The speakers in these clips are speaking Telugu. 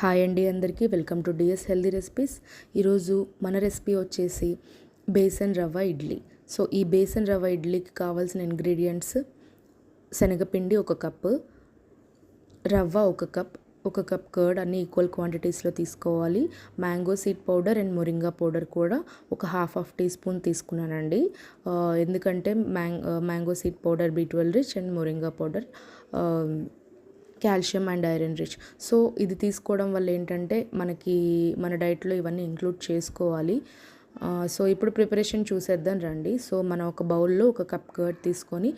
హాయ్ అండి అందరికీ. Welcome to DS healthy recipes. ఈరోజు మన రెసిపీ వచ్చేసి బేసన్ రవ్వ ఇడ్లీ. సో ఈ బేసన్ రవ్వ ఇడ్లీకి కావాల్సిన ఇంగ్రీడియంట్స్ శనగపిండి ఒక కప్పు రవ్వ ఒక కప్ ఒక కప్ కర్డ్ అన్ని ఈక్వల్ క్వాంటిటీస్లో తీసుకోవాలి. Mango seed powder and moringa powder కూడా ఒక హాఫ్ హాఫ్ టీ స్పూన్ తీసుకున్నానండి. ఎందుకంటే mango mango seed powder B twelve rich and moringa powder calcium and iron rich. So ఇది తీసుకోవడం వల్ల ఏంటంటే మనకి మన డైట్లో ఇవన్నీ ఇంక్లూడ్ చేసుకోవాలి. సో ఇప్పుడు ప్రిపరేషన్ చూసేద్దాం రండి. సో మనం ఒక బౌల్లో ఒక కప్ కర్డ్ తీసుకొని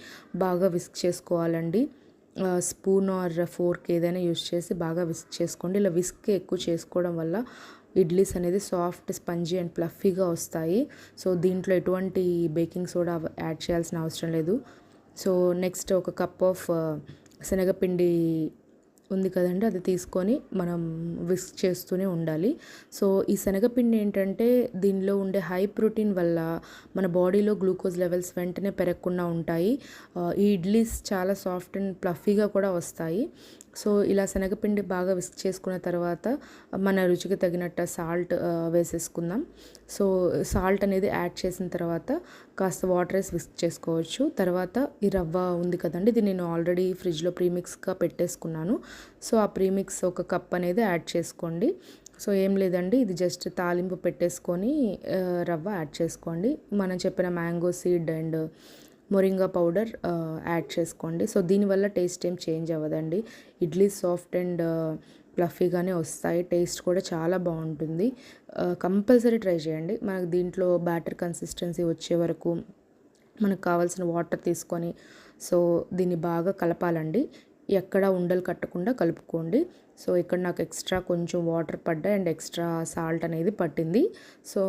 బాగా విస్క్ చేసుకోవాలండి. స్పూన్ ఆర్ ఫోర్క్ ఏదైనా యూస్ చేసి బాగా విస్క్ చేసుకోండి. ఇలా విస్క్ ఎక్కువ చేసుకోవడం వల్ల ఇడ్లీస్ అనేది సాఫ్ట్ స్పంజీ అండ్ ప్లఫీగా వస్తాయి. సో దీంట్లో ఎటువంటి బేకింగ్ సోడా యాడ్ చేయాల్సిన అవసరం లేదు. సో నెక్స్ట్ ఒక కప్ ఆఫ్ శనగపిండి ఉంది కదండి అది తీసుకొని మనం విస్క్ చేస్తూనే ఉండాలి. సో ఈ శనగపిండి ఏంటంటే దీనిలో ఉండే హై ప్రోటీన్ వల్ల మన బాడీలో గ్లూకోజ్ లెవెల్స్ వెంటనే పెరగకుండా ఉంటాయి. ఈ ఇడ్లీస్ చాలా సాఫ్ట్ అండ్ ప్లఫీగా కూడా వస్తాయి. సో ఇలా శనగపిండి బాగా విస్క్ చేసుకున్న తర్వాత మన రుచికి తగినట్టు సాల్ట్ వేసేసుకుందాం. సో సాల్ట్ అనేది యాడ్ చేసిన తర్వాత కాస్త వాటర్ వేసి విస్క్ చేసుకోవచ్చు. తర్వాత ఈ రవ్వ ఉంది కదండి ఇది నేను ఆల్రెడీ ఫ్రిడ్జ్లో ప్రీమిక్స్గా పెట్టేసుకున్నాను. సో ఆ ప్రీమిక్స్ ఒక కప్ అనేది యాడ్ చేసుకోండి. సో ఏం లేదండి ఇది జస్ట్ తాలింపు పెట్టేసుకొని రవ్వ యాడ్ చేసుకోండి. మనం చెప్పిన mango seed and moringa powder add చేసుకోండి. సో దీనివల్ల టేస్ట్ ఏం చేంజ్ అవ్వదండి. ఇడ్లీ సాఫ్ట్ అండ్ ప్లఫీగానే వస్తాయి. టేస్ట్ కూడా చాలా బాగుంటుంది. కంపల్సరీ ట్రై చేయండి. మనకు దీంట్లో బ్యాటర్ కన్సిస్టెన్సీ వచ్చే వరకు మనకు కావాల్సిన వాటర్ తీసుకొని సో దీన్ని బాగా కలపాలండి. ఎక్కడ ఉండలు కట్టకుండా కలుపుకోండి. సో ఇక్కడ నాకు ఎక్స్ట్రా కొంచెం వాటర్ పడ్డాయి అండ్ ఎక్స్ట్రా సాల్ట్ అనేది పట్టింది. సో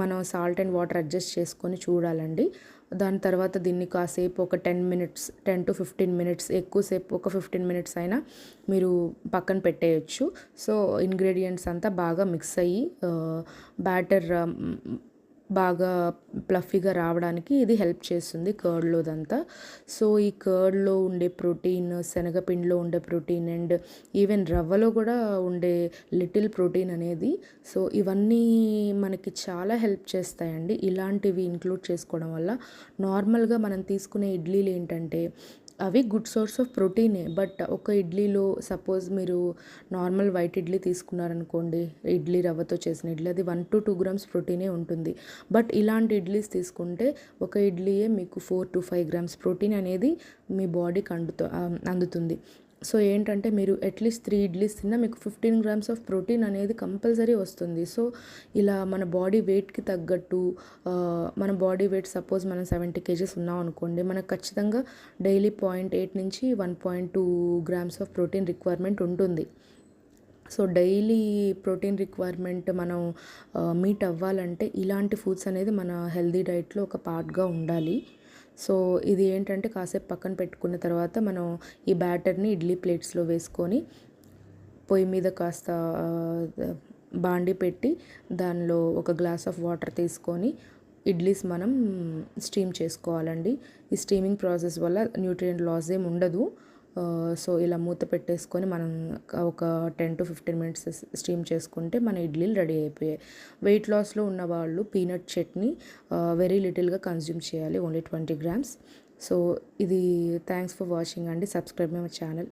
మనం సాల్ట్ అండ్ వాటర్ అడ్జస్ట్ చేసుకొని చూడాలండి. దాని తర్వాత దీన్ని కాసేపు ఒక ten minutes ten to fifteen minutes ఎక్కువసేపు ఒక ఫిఫ్టీన్ మినిట్స్ అయినా మీరు పక్కన పెట్టేయచ్చు. సో ఇంగ్రీడియంట్స్ అంతా బాగా మిక్స్ అయ్యి బ్యాటర్ బాగా ప్లఫీగా రావడానికి ఇది హెల్ప్ చేస్తుంది కర్డ్లోదంతా. సో ఈ కర్డ్లో ఉండే ప్రోటీన్ శనగపిండిలో ఉండే ప్రోటీన్ అండ్ ఈవెన్ రవ్వలో కూడా ఉండే లిటిల్ ప్రోటీన్ అనేది. సో ఇవన్నీ మనకి చాలా హెల్ప్ చేస్తాయండి. ఇలాంటివి ఇంక్లూడ్ చేసుకోవడం వల్ల నార్మల్గా మనం తీసుకునే ఇడ్లీలు ఏంటంటే అవి గుడ్ సోర్స్ ఆఫ్ ప్రోటీనే. బట్ ఒక ఇడ్లీలో సపోజ్ మీరు నార్మల్ వైట్ ఇడ్లీ తీసుకున్నారనుకోండి ఇడ్లీ రవ్వతో చేసిన ఇడ్లీ అది వన్ టు టూ గ్రామ్స్ ప్రోటీనే ఉంటుంది. బట్ ఇలాంటి ఇడ్లీస్ తీసుకుంటే ఒక ఇడ్లీయే మీకు four to five grams protein అనేది మీ బాడీకి అందుతూ అందుతుంది. సో ఏంటంటే మీరు అట్లీస్ట్ త్రీ ఇడ్లీస్ తిన్నా మీకు ఫిఫ్టీన్ గ్రామ్స్ ఆఫ్ ప్రోటీన్ అనేది కంపల్సరీ వస్తుంది. సో ఇలా మన బాడీ వెయిట్కి తగ్గట్టు మన బాడీ వెయిట్ సపోజ్ మనం సెవెంటీ కేజీస్ ఉన్నాం అనుకోండి మనకు ఖచ్చితంగా డైలీ పాయింట్ ఎయిట్ నుంచి one point two grams of protein requirement ఉంటుంది. సో డైలీ ప్రోటీన్ రిక్వైర్మెంట్ మనం మీట్ అవ్వాలంటే ఇలాంటి ఫుడ్స్ అనేది మన హెల్దీ డైట్లో ఒక పార్ట్గా ఉండాలి. సో ఇది ఏంటంటే కాసేపు పక్కన పెట్టుకున్న తర్వాత మనం ఈ బ్యాటర్ని ఇడ్లీ ప్లేట్స్లో వేసుకొని పొయ్యి మీద కాస్త బాండి పెట్టి దానిలో ఒక గ్లాస్ ఆఫ్ వాటర్ తీసుకొని ఇడ్లీస్ మనం స్టీమ్ చేసుకోవాలండి. ఈ స్టీమింగ్ ప్రాసెస్ వల్ల న్యూట్రియంట్ లాస్ ఏమి ఉండదు. సో ఇలా మూత పెట్టేసుకొని మనం ఒక ten to fifteen minutes steam చేసుకుంటే మన ఇడ్లీలు రెడీ అయిపోయాయి. వెయిట్ లాస్లో ఉన్న వాళ్ళు పీనట్ చట్నీ వెరీ లిటిల్గా కన్జ్యూమ్ చేయాలి ఓన్లీ ట్వంటీ గ్రామ్స్. సో ఇది థ్యాంక్స్ ఫర్ వాచింగ్ అండి. Subscribe my channel.